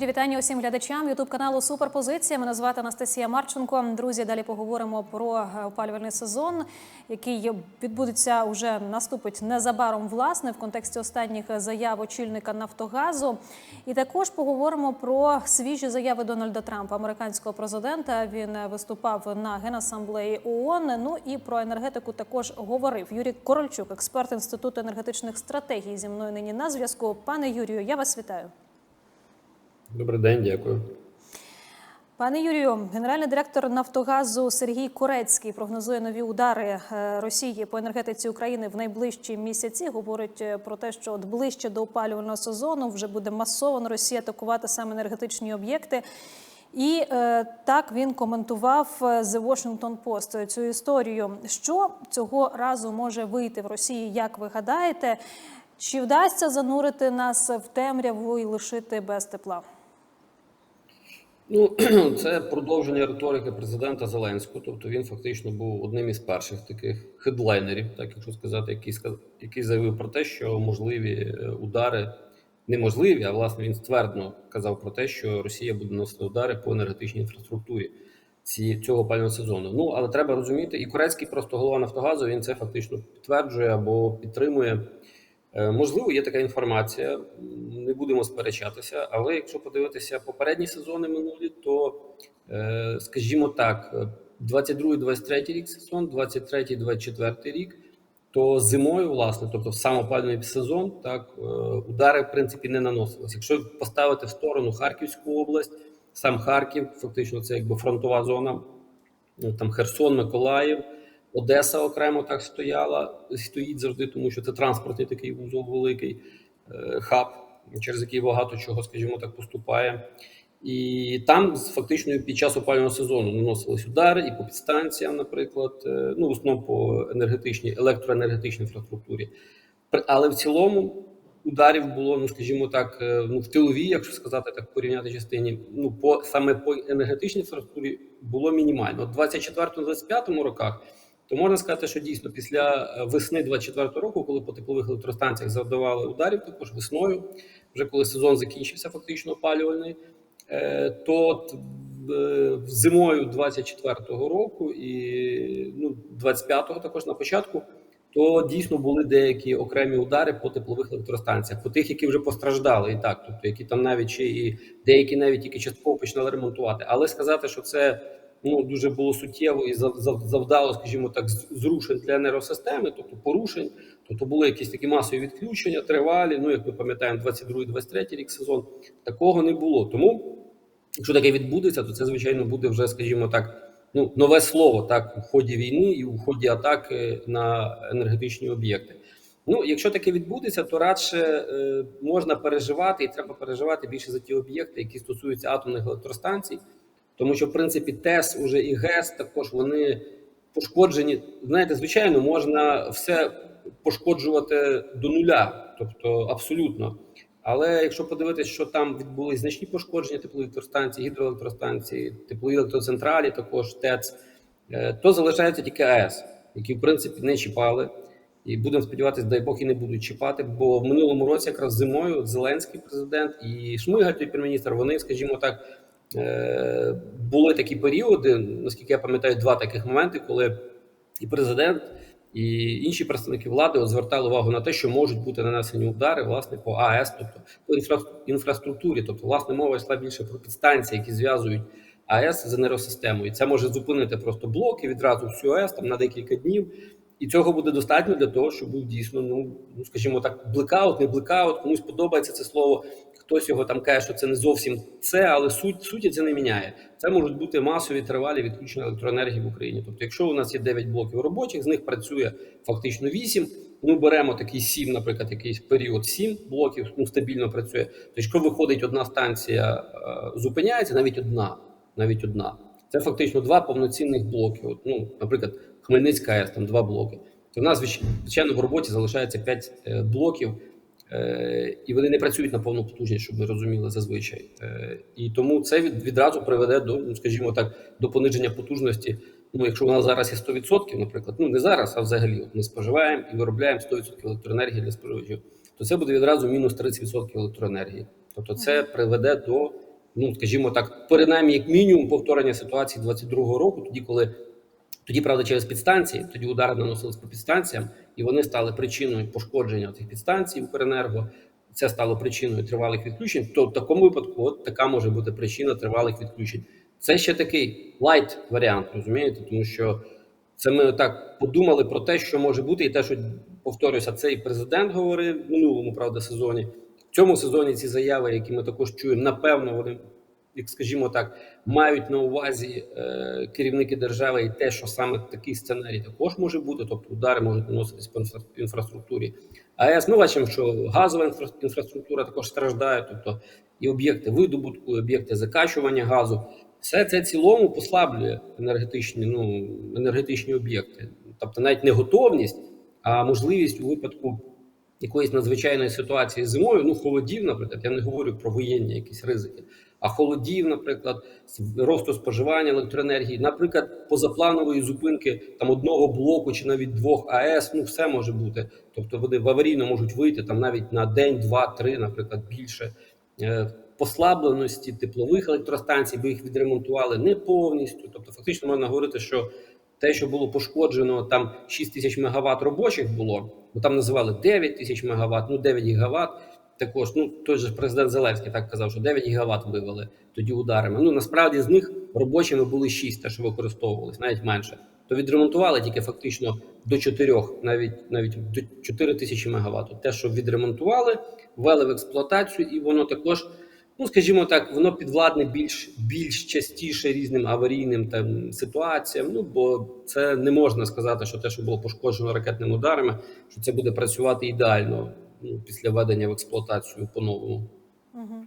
Щирі вітання усім глядачам Ютуб каналу Суперпозиція. Мене звати Анастасія Марченко. Друзі, далі поговоримо про е, опалювальний сезон, який відбудеться уже наступить незабаром власне в контексті останніх заяв очільника Нафтогазу. І також поговоримо про свіжі заяви Дональда Трампа, американського президента. Він виступав на генасамблеї ООН. Ну і про енергетику також говорив Юрій Корольчук, експерт інституту енергетичних стратегій. Зі мною нині на зв'язку. Пане Юрію, я вас вітаю. Добрий день, дякую. Пане Юрію, генеральний директор Нафтогазу Сергій Корецький прогнозує нові удари е, Росії по енергетиці України в найближчі місяці. Говорить е, про те, що от ближче до опалювального сезону вже буде масово Росія атакувати саме енергетичні об'єкти. І е, так він коментував е, The Washington Post цю історію. Що цього разу може вийти в Росії? Як ви гадаєте? Чи вдасться занурити нас в темряву і лишити без тепла? Ну, це продовження риторики президента Зеленського. Тобто він фактично був одним із перших таких хедлайнерів, так якщо сказати, який який заявив про те, що можливі е, удари неможливі, а власне він ствердно казав про те, що Росія буде носити удари по енергетичній інфраструктурі ці, цього опалювального сезону. Ну але треба розуміти, і Корецький, просто голова Нафтогазу, він це фактично підтверджує або підтримує. Е, Можливо, є така інформація, не будемо сперечатися. Але якщо подивитися попередні сезони минулі, то, е, скажімо так, 22-23 рік сезон, 23-24 рік, то зимою, власне, тобто в сам опалювальний сезон, так е, удари в принципі не наносились. Якщо поставити в сторону Харківську область, сам Харків, фактично, це якби фронтова зона, ну, там Херсон, Миколаїв. Одеса окремо так стояла, стоїть завжди, тому що це транспортний такий вузол великий е, хаб, через який багато чого, скажімо так, поступає. І там фактично під час опалювального сезону наносились удари і по підстанціям, наприклад, е, ну в основному по енергетичній електроенергетичній інфраструктурі. Але в цілому ударів було, ну скажімо так, е, ну в тиловій, якщо сказати так, порівняти частині, ну по саме по енергетичній інфраструктурі було мінімально. От 24-25 роках, то можна сказати, що дійсно після е, весни 24-го року, коли по теплових електростанціях завдавали ударів, також весною, вже коли сезон закінчився, фактично опалювальний, е, то е, зимою 24-го року і ну 25-го також на початку то дійсно були деякі окремі удари по теплових електростанціях, по тих, які вже постраждали, і так, тобто які там навіть і деякі навіть тільки частково починали ремонтувати. Але сказати, що це ну дуже було суттєво і зав- зав- завдало, скажімо так, зрушень для енергосистеми, тобто порушень. Тобто були якісь такі масові відключення, тривалі. Ну як ми пам'ятаємо, 22-23 рік сезон такого не було. Тому, якщо таке відбудеться, то це звичайно буде вже, скажімо так ну, нове слово так у ході війни і у ході атаки на енергетичні об'єкти. Ну, якщо таке відбудеться, то радше е, можна переживати, і треба переживати більше за ті об'єкти, які стосуються атомних електростанцій, тому що в принципі ТЕС уже і ГЕС також вони пошкоджені. Знаєте, звичайно, можна все пошкоджувати до нуля, тобто абсолютно. Але якщо подивитися, що там відбулись значні пошкодження теплових електростанцій, гідроелектростанції, теплові електроцентралі, також ТЕЦ, е, то залишається тільки АЕС, які в принципі не чіпали. І будемо сподіватися, дай Бог і не будуть чіпати. Бо в минулому році, якраз зимою, Зеленський президент і Шмигаль, той прем'єр-міністр, вони, скажімо так, були такі періоди, наскільки я пам'ятаю, два таких моменти, коли і президент, і інші представники влади звертали увагу на те, що можуть бути нанесені удари власне по АЕС, тобто по інфра- інфраструктурі. Тобто, власне, мова йшла більше про підстанції, які зв'язують АЕС з енергосистемою. І це може зупинити просто блоки відразу всю АЕС там на декілька днів. І цього буде достатньо для того, щоб був дійсно, ну ну, скажімо так, блекаут, не блекаут. Комусь подобається це слово. Хтось його там каже, що це не зовсім це, але суть суті це не міняє. Це можуть бути масові тривалі відключення електроенергії в Україні. Тобто, якщо у нас є 9 блоків робочих, з них працює фактично 8, Ну беремо такий 7, наприклад, якийсь період 7 блоків, ну стабільно працює. То якщо виходить одна станція, е, зупиняється, навіть одна, навіть одна. Це фактично два повноцінних блоки. От, ну, наприклад, Хмельницька АЕС, там два блоки. То в нас звич- звичайно в роботі залишається 5 е, блоків, і вони не працюють на повну потужність, щоб ви розуміли зазвичай. Е, і тому це від, відразу приведе до, ну, скажімо так, до пониження потужності. Ну, якщо вона зараз є 100%, наприклад, ну не зараз, а взагалі, от ми споживаємо і виробляємо 100% електроенергії для споживачів, то це буде відразу мінус 30% електроенергії. Тобто, це приведе до ну скажімо так, принаймні як мінімум повторення ситуації 22-го року, тоді коли. Тоді, правда, через підстанції, тоді удари наносились по підстанціям, і вони стали причиною пошкодження цих підстанцій Укренерго. Це стало причиною тривалих відключень. То в такому випадку, от така може бути причина тривалих відключень. Це ще такий лайт варіант, розумієте, тому що це ми так подумали про те, що може бути, і те, що повторюся, це і президент говорив в минулому правда сезоні. В цьому сезоні ці заяви, які ми також чуємо, напевно, вони, як скажімо так, мають на увазі е, керівники держави і те, що саме такий сценарій також може бути, тобто удари можуть наноситись по інфра- інфраструктурі. АЕС ми бачимо, що газова інфра- інфраструктура також страждає, тобто і об'єкти видобутку, і об'єкти закачування газу. Все це цілому послаблює енергетичні, ну, енергетичні об'єкти. Тобто навіть не готовність, а можливість у випадку якоїсь надзвичайної ситуації зимою, ну холодів, наприклад, я не говорю про воєнні якісь ризики, а холодів, наприклад, росту споживання електроенергії, наприклад, позапланової зупинки там одного блоку чи навіть двох АЕС, ну все може бути. Тобто вони в аварійно можуть вийти там навіть на день, два, три, наприклад, більше. Е, Послабленості теплових електростанцій, бо їх відремонтували не повністю. Тобто, фактично можна говорити, що те, що було пошкоджено, там 6 тисяч мегаватт робочих було, бо там називали 9 тисяч мегаватт, ну 9 гігаватт. Також ну той же президент Зеленський так казав, що 9 гігаватт вивели тоді ударами. Ну насправді з них робочими були 6, те, що використовувалися, навіть менше. То відремонтували тільки фактично до 4, навіть навіть до 4 тисячі мегаватт. Те, що відремонтували, ввели в експлуатацію, і воно також. Ну, скажімо так, воно підвладне більш більш частіше різним аварійним там ситуаціям. Ну бо це не можна сказати, що те, що було пошкоджено ракетними ударами, що це буде працювати ідеально після введення в експлуатацію по-новому. Угу.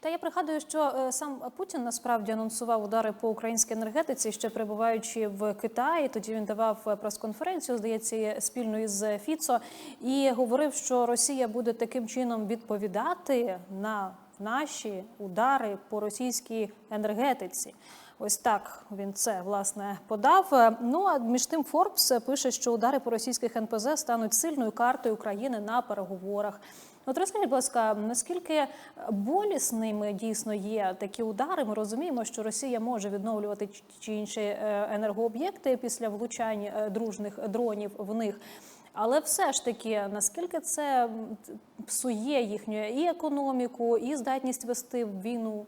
Та я пригадую, що е, сам Путін насправді анонсував удари по українській енергетиці, ще перебуваючи в Китаї. Тоді він давав е, прес-конференцію, здається, спільно із Фіцо, і говорив, що Росія буде таким чином відповідати на наші удари по російській енергетиці. Ось так він це власне подав. Е, Ну а між тим Форбс пише, що удари по російських НПЗ стануть сильною картою України на переговорах. От розкажіть, будь ласка, наскільки болісними дійсно є такі удари? Ми розуміємо, що Росія може відновлювати чи інші е, енергооб'єкти після влучань е, дружних дронів в них. Але все ж таки, наскільки це псує їхню і економіку, і здатність вести війну?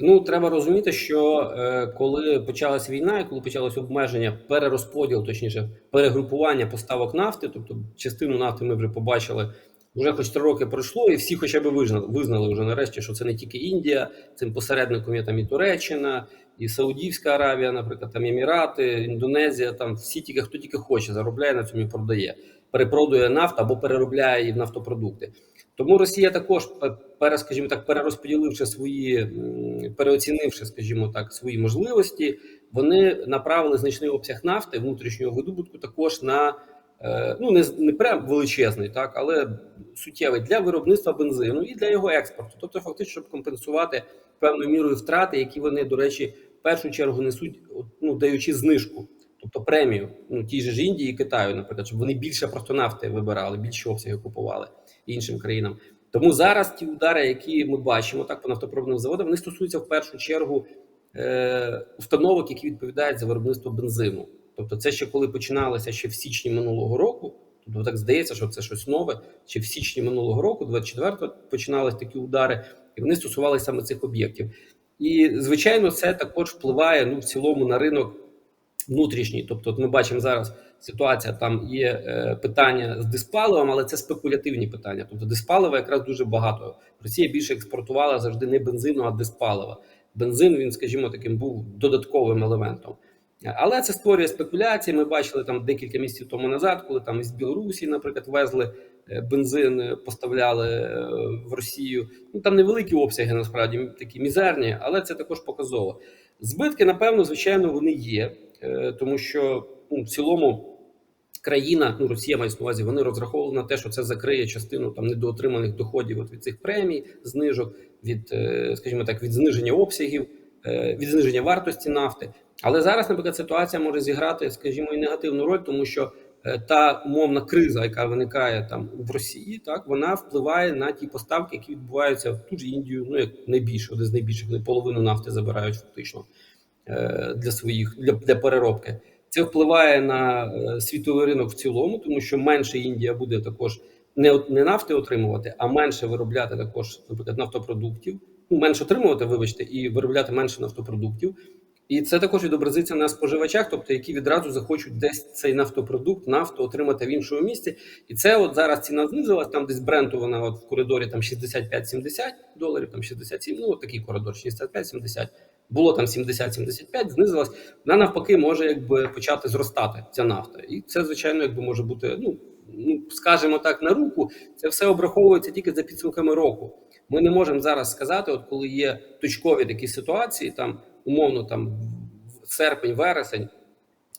Ну треба розуміти, що е, коли почалась війна, і коли почалось обмеження, перерозподіл, точніше, перегрупування поставок нафти, тобто частину нафти ми вже побачили. Вже хоч три роки пройшло, і всі хоча б визнали, визнали вже нарешті, що це не тільки Індія, цим посередником є там і Туреччина, і Саудівська Аравія, наприклад, там Емірати, Індонезія, там всі тільки хто тільки хоче, заробляє на цьому і продає, перепродує нафту або переробляє її в нафтопродукти. Тому Росія також пе- пере, скажімо так, перерозподіливши свої, переоцінивши, скажімо так, свої можливості, вони направили значний обсяг нафти внутрішнього видобутку також на е, ну не не прям величезний, так але суттєвий для виробництва бензину і для його експорту. Тобто, фактично, щоб компенсувати певною мірою втрати, які вони, до речі, в першу чергу несуть, ну даючи знижку. Тобто премію, ну тій же ж Індії і Китаю, наприклад, щоб вони більше просто нафти вибирали, більше обсяги купували іншим країнам. Тому зараз ті удари, які ми бачимо так по нафтопровідним заводам, вони стосуються в першу чергу е, установок, які відповідають за виробництво бензину. Тобто, це ще коли починалося ще в січні минулого року. Тобто так здається, що це щось нове. Ще в січні минулого року, 24-го, починались такі удари, і вони стосувалися саме цих об'єктів. І звичайно, це також впливає ну в цілому на ринок внутрішній. Тобто, от ми бачимо зараз ситуація. Там є е, питання з диспаливом, але це спекулятивні питання. Тобто, диспалива якраз дуже багато. Росія більше експортувала завжди не бензину, а диспалива. Бензин він, скажімо, таким був додатковим елементом. Але це створює спекуляції. Ми бачили там декілька місяців тому назад, коли там із Білорусі, наприклад, везли е, бензин, е, поставляли в Росію. Ну там невеликі обсяги, насправді такі мізерні, але це також показово. Збитки, напевно, звичайно, вони є, тому що ну, в цілому країна, ну Росія має на увазі, вони розраховували на те, що це закриє частину там недоотриманих доходів от від цих премій, знижок, від, е, скажімо так, від зниження обсягів, е, від зниження вартості нафти. Але зараз, наприклад, ситуація може зіграти, скажімо, і негативну роль, тому що е, та умовна криза, яка виникає там в Росії, так вона впливає на ті поставки, які відбуваються в ту ж Індію, ну як найбільше, один з найбільших, вони половину нафти забирають фактично для своїх для, для переробки. Це впливає на е, світовий ринок в цілому, тому що менше Індія буде також не, не нафти отримувати, а менше виробляти також, наприклад, нафтопродуктів. Ну, менше отримувати, вибачте, і виробляти менше нафтопродуктів. І це також відобразиться на споживачах, тобто які відразу захочуть десь цей нафтопродукт, нафту отримати в іншому місці. І це от зараз ціна знизилась, там десь бренду вона от в коридорі там 65-70 доларів, там 67, ну от такий коридор, 65-70. Було там 70-75, знизилась. Вона навпаки може якби почати зростати ця нафта. І це, звичайно, якби може бути, ну, ну скажімо так, на руку. Це все обраховується тільки за підсумками року. Ми не можемо зараз сказати, от коли є точкові такі ситуації, там умовно там серпень, вересень.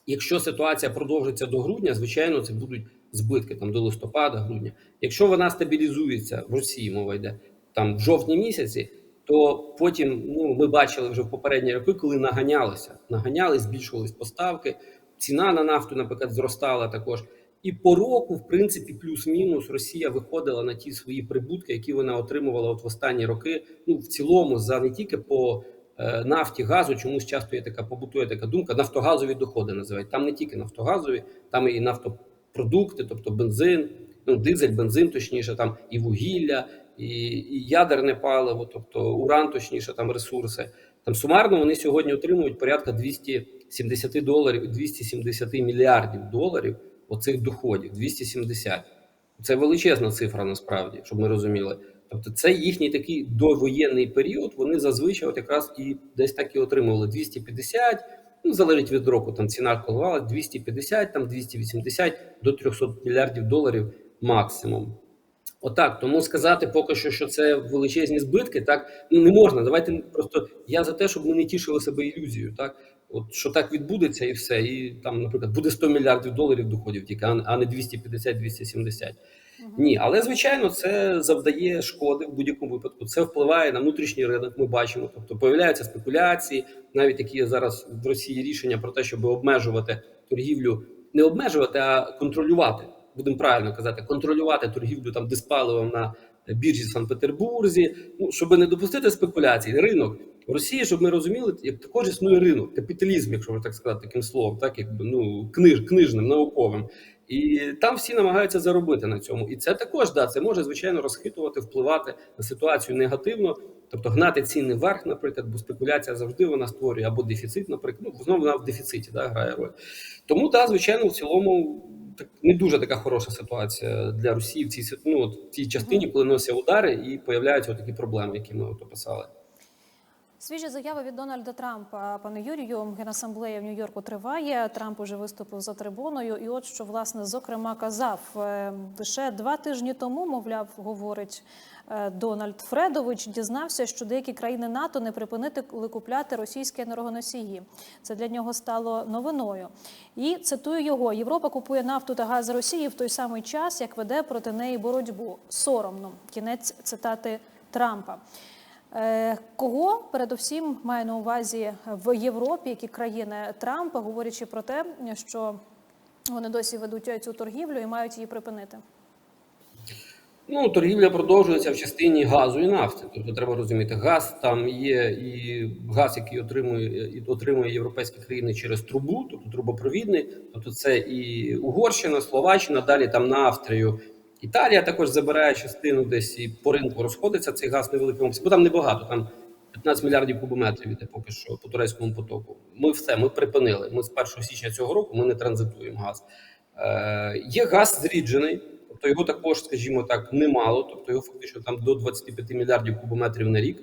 Якщо ситуація продовжиться до грудня, звичайно, це будуть збитки там до листопада, грудня. Якщо вона стабілізується в Росії, мова йде там в жовтні місяці, то потім ну ми бачили вже в попередні роки, коли наганялися, наганялись, збільшувались поставки. Ціна на нафту, наприклад, зростала також. І по року, в принципі, плюс-мінус Росія виходила на ті свої прибутки, які вона отримувала от в останні роки. Ну в цілому, за не тільки по е, нафті, газу, чомусь часто є така побутує така думка. Нафтогазові доходи називають. Там не тільки нафтогазові, там і нафтопродукти, тобто бензин, ну дизель, бензин, точніше, там і вугілля, і, і ядерне паливо, тобто уран, точніше, там ресурси. Там сумарно вони сьогодні отримують порядка 270 доларів, 270 мільярдів доларів оцих доходів. 270. Це величезна цифра насправді, щоб ми розуміли. Тобто, це їхній такий довоєнний період. Вони зазвичай от якраз і десь так і отримували 250, Ну, залежить від року. Там ціна коливала 250, там 280 до 300 мільярдів доларів максимум. Отак, тому сказати поки що, що це величезні збитки, так ну не можна. Давайте просто я за те, щоб ми не тішили себе ілюзією, так от що так відбудеться, і все. І там, наприклад, буде 100 мільярдів доларів доходів, тільки а не- а не 250-270. Ні, але звичайно, це завдає шкоди в будь-якому випадку. Це впливає на внутрішній ринок. Ми бачимо. Тобто появляються спекуляції, навіть такі є зараз в Росії рішення про те, щоб обмежувати торгівлю, не обмежувати, а контролювати. Будемо правильно казати, контролювати торгівлю там диспаливом на біржі в Санкт-Петербурзі. Ну щоб не допустити спекуляцій, ринок в Росії, щоб ми розуміли, як також існує ринок, капіталізм, якщо можна так сказати, таким словом, так якби ну книж, книжним, науковим. І там всі намагаються заробити на цьому. І це також да, це може звичайно розхитувати, впливати на ситуацію негативно, тобто гнати ціни вверх, наприклад, бо спекуляція завжди вона створює або дефіцит, наприклад, ну знову вона в дефіциті да, грає роль. Тому так, звичайно, в цілому так не дуже така хороша ситуація для Росії в цій ну, от, в цій частині, коли носять удари і появляються такі проблеми, які ми от описали. Свіжі заяви від Дональда Трампа, пане Юрію, генасамблея в Нью-Йорку триває. Трамп уже виступив за трибуною. І от що власне зокрема казав е, лише два тижні тому, мовляв, говорить е, Дональд Фредович, дізнався, що деякі країни НАТО не припинили купляти російські енергоносії. Це для нього стало новиною. І цитую його: Європа купує нафту та газ Росії в той самий час, як веде проти неї боротьбу. Соромно. Кінець цитати Трампа. Е, Кого передусім має на увазі в Європі, які країни Трампа, говорячи про те, що вони досі ведуть цю торгівлю і мають її припинити? Ну, торгівля продовжується в частині газу і нафти. Тобто треба розуміти, газ там є і газ, який отримує і отримує європейські країни через трубу, тобто трубопровідний. Тобто це і Угорщина, Словаччина, далі там на Австрію. Італія також забирає частину десь і по ринку розходиться цей газ невеликим обсягом, бо там небагато, там 15 мільярдів кубометрів іде поки що по турецькому потоку. Ми все, ми припинили. Ми з 1 січня цього року ми не транзитуємо газ. Е, є газ зріджений, тобто його також, скажімо так, немало. Тобто його фактично там до 25 мільярдів кубометрів на рік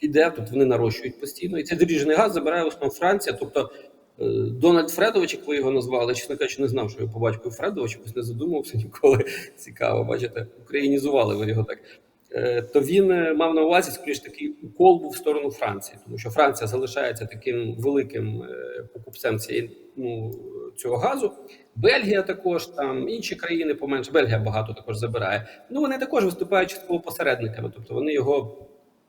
іде. Тут вони нарощують постійно. І цей зріджений газ забирає в основному Франція. Тобто Дональд Фредович, як ви його назвали, чесно кажучи, не знав, що його по батьку Фредович, якось не задумувався ніколи. Цікаво, бачите, українізували ви його так. Е, То він е, мав на увазі скоріш такий укол був в сторону Франції, тому що Франція залишається таким великим е, покупцем цієї ну цього газу. Бельгія також там інші країни поменше. Бельгія багато також забирає. Ну вони також виступають частково посередниками, тобто вони його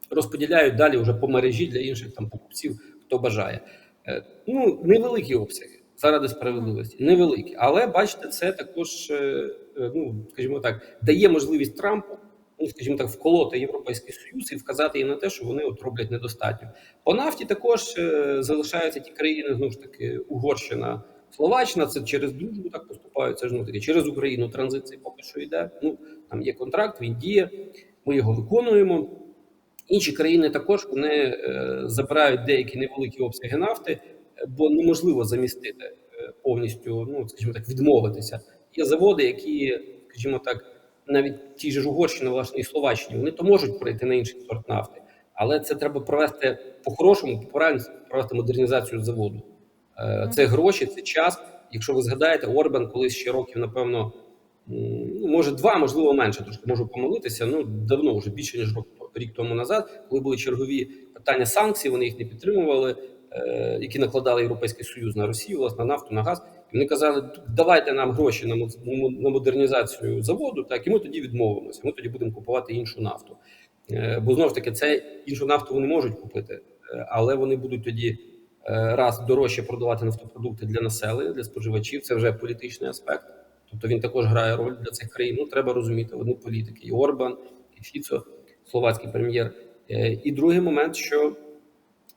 розподіляють далі вже по мережі для інших там покупців, хто бажає. Е, Ну невеликі обсяги. заради справедливості. Невеликі. Але бачите, це також, е, е, ну скажімо так, дає можливість Трампу, ну скажімо так, вколоти Європейський Союз і вказати їм на те, що вони от роблять недостатньо. По нафті також залишаються ті країни, знову ж таки, Угорщина. Словаччина це через дружбу так поступають. Це ж ну таки через Україну транзит цей поки що йде. Ну там є контракт, він діє. Ми його виконуємо. Інші країни також вони е, забирають деякі невеликі обсяги нафти, е, бо неможливо замістити е, повністю, ну скажімо так, відмовитися. Є заводи, які, скажімо так, навіть ті ж Угорщини, власне, і Словаччині, вони то можуть прийти на інший сорт нафти, але це треба провести по-хорошому, по правильно провести модернізацію заводу. Це гроші, це час. Якщо ви згадаєте, Орбан колись ще років, напевно, ну може два, можливо, менше. Трошки можу помилитися. Ну давно вже більше ніж рок, рік тому назад, коли були чергові питання санкцій, вони їх не підтримували, е, які накладали Європейський Союз на Росію, власне, на нафту, на газ. І вони казали, давайте нам гроші на модернізацію заводу, так і ми тоді відмовимося. Ми тоді будемо купувати іншу нафту. Е, Бо знову ж таки, це іншу нафту вони можуть купити, е, але вони будуть тоді раз дорожче продавати нафтопродукти для населення, для споживачів. Це вже політичний аспект. Тобто він також грає роль для цих країн. Ну треба розуміти, вони політики, і Орбан, і Фіцо, словацький прем'єр. Е, І другий момент, що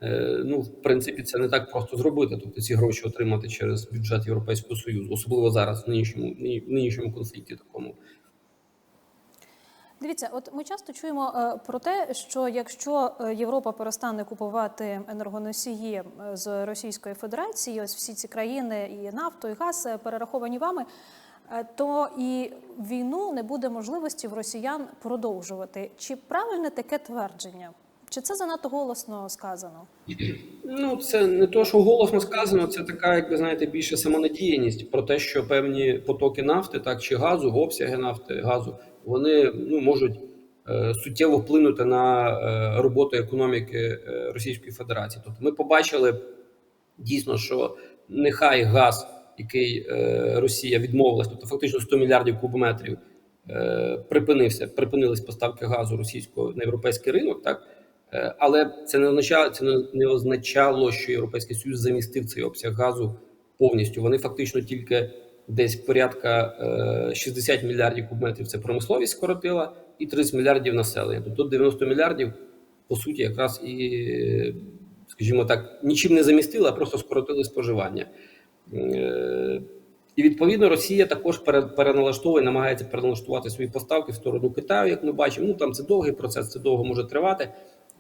е, ну в принципі це не так просто зробити. Тобто ці гроші отримати через бюджет Європейського союзу, особливо зараз в нинішньому ні- в нинішньому конфлікті такому. Дивіться, от ми часто чуємо е, про те, що якщо Європа перестане купувати енергоносії з Російської Федерації, ось всі ці країни, і нафту, і газ перераховані вами, то і війну не буде можливості в росіян продовжувати. Чи правильне таке твердження? Чи це занадто голосно сказано? Ну, це не то, що голосно сказано, це така, як ви знаєте, більше самонадіяність про те, що певні потоки нафти, так чи газу, обсяги нафти, газу, вони ну можуть е, суттєво вплинути на е, роботу економіки е, Російської Федерації. Тобто, ми побачили дійсно, що нехай газ, який е, Росія відмовилась, тобто фактично 100 мільярдів кубометрів е, припинився, припинились поставки газу російського на європейський ринок, так. Е, Але це не означало, це не- означало, що Європейський Союз замістив цей обсяг газу повністю. Вони фактично тільки десь порядка е, 60 мільярдів кубометрів це промисловість скоротила, і 30 мільярдів населення. Тобто 90 мільярдів, по суті, якраз і, скажімо так, нічим не замістили, а просто скоротили споживання. І відповідно Росія також пере- переналаштовує, намагається переналаштувати свої поставки в сторону Китаю, як ми бачимо. Ну там це довгий процес, це довго може тривати.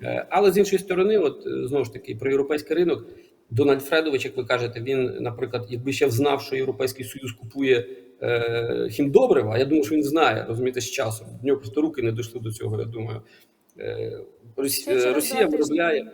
Е, Але з іншої сторони, от е, знову ж таки, про європейський ринок Дональд Фредович, як ви кажете, він, наприклад, якби ще знав, що Європейський Союз купує е, хімдобрива, я думаю, що він знає, розумієте, з часом. В нього просто руки не дійшли до цього. Я думаю, е, Росія виробляє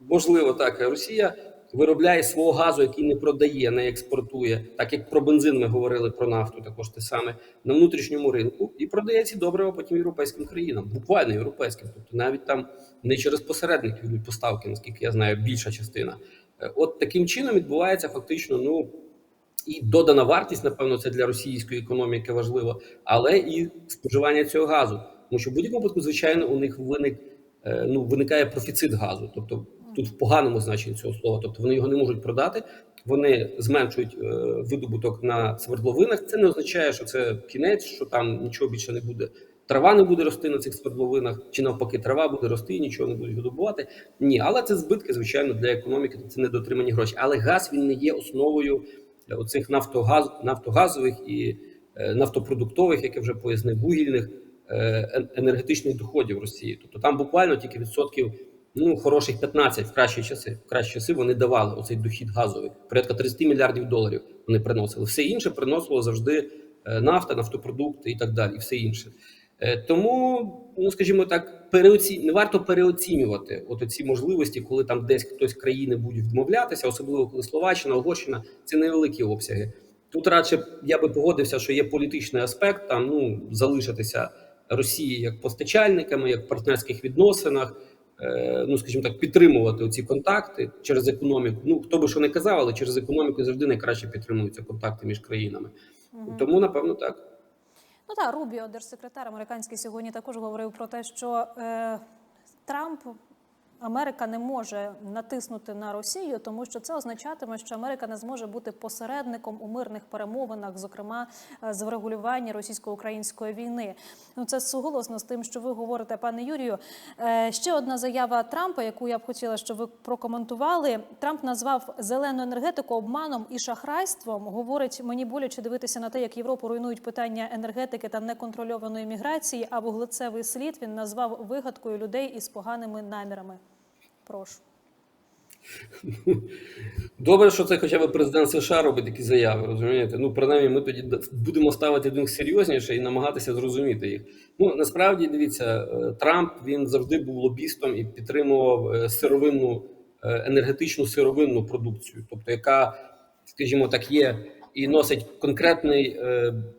можливо так. Росія виробляє свого газу, який не продає, не експортує, так як про бензин ми говорили про нафту, також те саме на внутрішньому ринку, і продає ці добрива потім європейським країнам, буквально європейським. Тобто навіть там не через посередників йдуть поставки, наскільки я знаю, більша частина. Е, От таким чином відбувається фактично, ну. І додана вартість, напевно, це для російської економіки важливо, але і споживання цього газу. Тому що в будь-якому випадку, звичайно, у них виник е, ну виникає профіцит газу, тобто тут в поганому значенні цього слова. Тобто вони його не можуть продати, вони зменшують е, видобуток на свердловинах. Це не означає, що це кінець, що там нічого більше не буде. Трава не буде рости на цих свердловинах, чи навпаки, трава буде рости, і нічого не будуть видобувати. Ні, але це збитки, звичайно, для економіки. Це недотримані гроші. Але газ він не є основою е, оцих нафтогаз, нафтогазових і е, нафтопродуктових, як я вже пояснив, вугільних е, енергетичних доходів Росії. Тобто там буквально тільки відсотків ну хороших 15 в кращі часи. В кращі часи вони давали оцей дохід газовий. Порядка 30 мільярдів доларів вони приносили. Все інше приносило завжди е, нафта, нафтопродукти і так далі. І все інше. Е, Тому, ну скажімо так, переоці... не варто переоцінювати от ці можливості, коли там десь хтось країни буде відмовлятися, особливо коли Словаччина, Угорщина це невеликі обсяги. Тут радше я би погодився, що є політичний аспект там ну залишитися Росії як постачальниками, як в партнерських відносинах. Е, Ну, скажімо так, підтримувати ці контакти через економіку. Ну хто би що не казав, але через економіку завжди найкраще підтримуються контакти між країнами. Тому напевно так. Ну так, Рубіо, держсекретар американський, сьогодні також говорив про те, що е, Трамп Америка не може натиснути на Росію, тому що це означатиме, що Америка не зможе бути посередником у мирних перемовинах, зокрема е, з врегулювання російсько-української війни. Ну це суголосно з тим, що ви говорите, пане Юрію. Е, Ще одна заява Трампа, яку я б хотіла, щоб ви прокоментували. Трамп назвав зелену енергетику обманом і шахрайством. Говорить, мені боляче дивитися на те, як Європу руйнують питання енергетики та неконтрольованої міграції. А вуглецевий слід він назвав вигадкою людей із поганими намірами. Прошу. Добре, що це хоча б президент США робить такі заяви, розумієте? Ну, принаймні, ми тоді будемо ставити до них серйозніше і намагатися зрозуміти їх. Ну, насправді, дивіться, е, Трамп він завжди був лобістом і підтримував е, сировинну, е, енергетичну сировинну продукцію, тобто, яка, скажімо так, є і носить конкретний,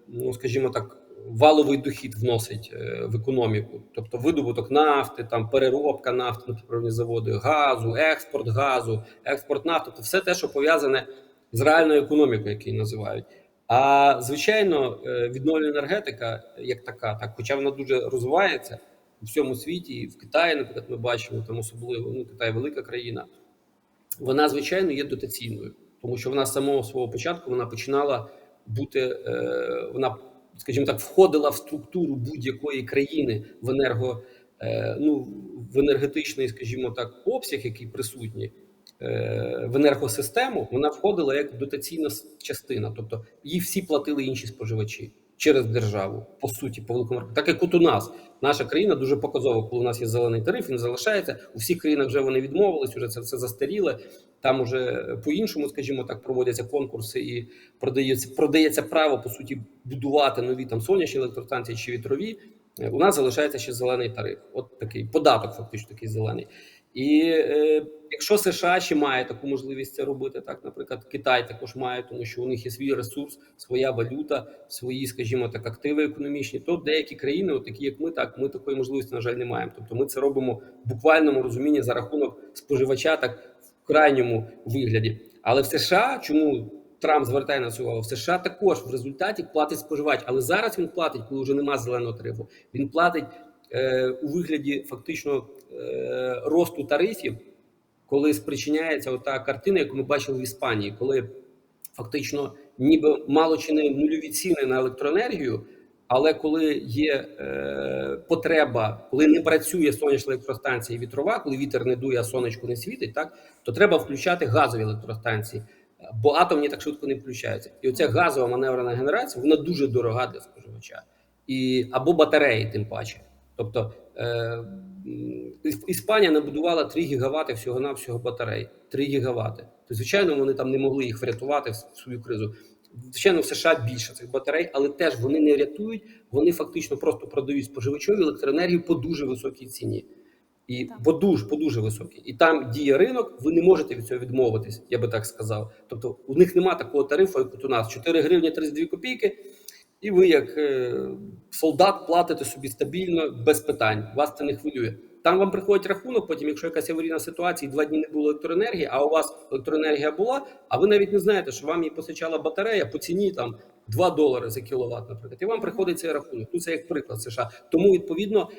ну скажімо так, валовий дохід вносить е, в економіку, тобто видобуток нафти, там переробка нафти на природні заводи, газу, експорт газу, експорт нафти, тобто все те, що пов'язане з реальною економікою, як називають. А звичайно, е, відновлена енергетика як така, так, хоча вона дуже розвивається у всьому світі, і в Китаї, наприклад, ми бачимо там особливо ну Китай велика країна. Вона звичайно є дотаційною, тому що вона з самого свого початку вона починала бути, е, вона, скажімо так, входила в структуру будь-якої країни в енерго, е, ну в енергетичний, скажімо так, обсяг, який присутній е, в енергосистему, вона входила як дотаційна частина, тобто її всі платили інші споживачі через державу, по суті, по великому рахунку. Так як от у нас наша країна дуже показова, коли у нас є зелений тариф, він залишається. У всіх країнах вже вони відмовились, вже це все застаріле. Там уже по-іншому, скажімо так, проводяться конкурси і продається продається право по суті будувати нові там сонячні електростанції чи вітрові. Е, У нас залишається ще зелений тариф. От такий податок, фактично такий зелений. І е, якщо США ще має таку можливість це робити, так наприклад, Китай також має, тому що у них є свій ресурс, своя валюта, свої, скажімо так, активи економічні, то деякі країни, от такі як ми, так ми такої можливості на жаль не маємо. Тобто ми це робимо в буквальному розумінні за рахунок споживача, так в крайньому вигляді. Але в США чому Трамп звертає на це увагу? В США також в результаті платить споживач, але зараз він платить, коли вже нема зеленого тарифу. Він платить у вигляді фактично е, росту тарифів, коли спричиняється ота картина, яку ми бачили в Іспанії, коли фактично ніби мало чи не нульові ціни на електроенергію. Але коли є е, потреба, коли не працює сонячна електростанція і вітрова, коли вітер не дує, а сонечко не світить, так то треба включати газові електростанції, бо атомні так швидко не включаються. І оця газова маневрена генерація вона дуже дорога для споживача, і або батареї, тим паче. Тобто е, Іспанія набудувала 3 гігавати всього навсього батарей. 3 гігавати. То звичайно, вони там не могли їх врятувати в свою кризу. Звичайно, в США більше цих батарей, але теж вони не рятують, вони фактично просто продають споживачові електроенергію по дуже високій ціні. І Так. по дуже, по дуже високій. І там діє ринок, ви не можете від цього відмовитись, я би так сказав. Тобто у них немає такого тарифу, як от у нас 4 гривні 32 копійки, і ви, як е, солдат, платите собі стабільно, без питань. Вас це не хвилює. Там вам приходить рахунок, потім, якщо якась аварійна ситуація, і два дні не було електроенергії, а у вас електроенергія була, а ви навіть не знаєте, що вам її постачала батарея по ціні там 2 долари за кіловат, наприклад. І вам приходить цей рахунок. Ну це як приклад США. Тому відповідно.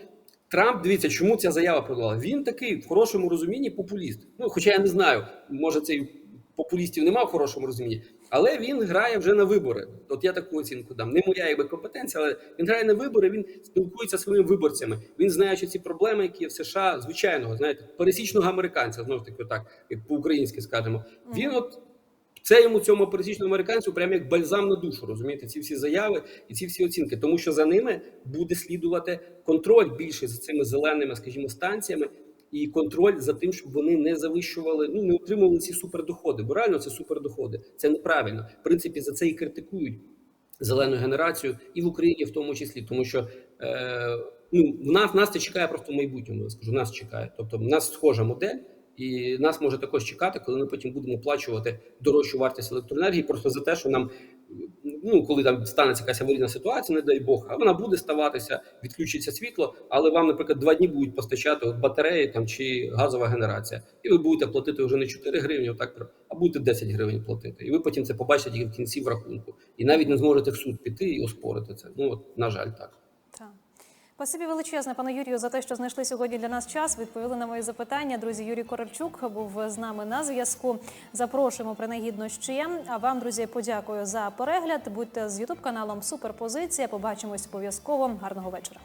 Трамп, дивіться, чому ця заява продала. Він такий в хорошому розумінні популіст. Ну, хоча я не знаю, може цей популістів немає в хорошому розумінні, але він грає вже на вибори. От я таку оцінку дам. Не моя якби компетенція, але він грає на вибори. Він спілкується зі своїми виборцями. Він знає, що ці проблеми, які є в США, звичайного, знаєте, пересічного американця, знову ж таки, так як по-українськи скажемо. Він от це йому цьому пересічному американцю прямо як бальзам на душу, розумієте, ці всі заяви і ці всі оцінки, тому що за ними буде слідувати контроль більше за цими зеленими, скажімо, станціями, і контроль за тим, щоб вони не завищували, ну не отримували ці супердоходи. Бо реально це супердоходи. Це неправильно. В принципі, за це і критикують зелену генерацію, і в Україні в тому числі, тому що е, ну в нас нас це чекає просто в майбутньому. Я скажу, нас чекає. Тобто, в нас схожа модель. І нас може також чекати, коли ми потім будемо оплачувати дорожчу вартість електроенергії, просто за те, що нам ну коли там станеться якась аварійна ситуація, не дай Бог, а вона буде ставатися, відключиться світло, але вам, наприклад, два дні будуть постачати батареї там чи газова генерація, і ви будете платити вже не 4 гривні, отак а будете 10 гривень платити. І ви потім це побачите в кінці в рахунку, і навіть не зможете в суд піти і оспорити це. Ну от на жаль. Так. Спасибі величезне, пане Юрію, за те, що знайшли сьогодні для нас час. Відповіли на мої запитання. Друзі, Юрій Корольчук був з нами на зв'язку. Запрошуємо принагідно ще. А вам, друзі, подякую за перегляд. Будьте з Ютуб каналом Суперпозиція. Побачимось обов'язково. Гарного вечора.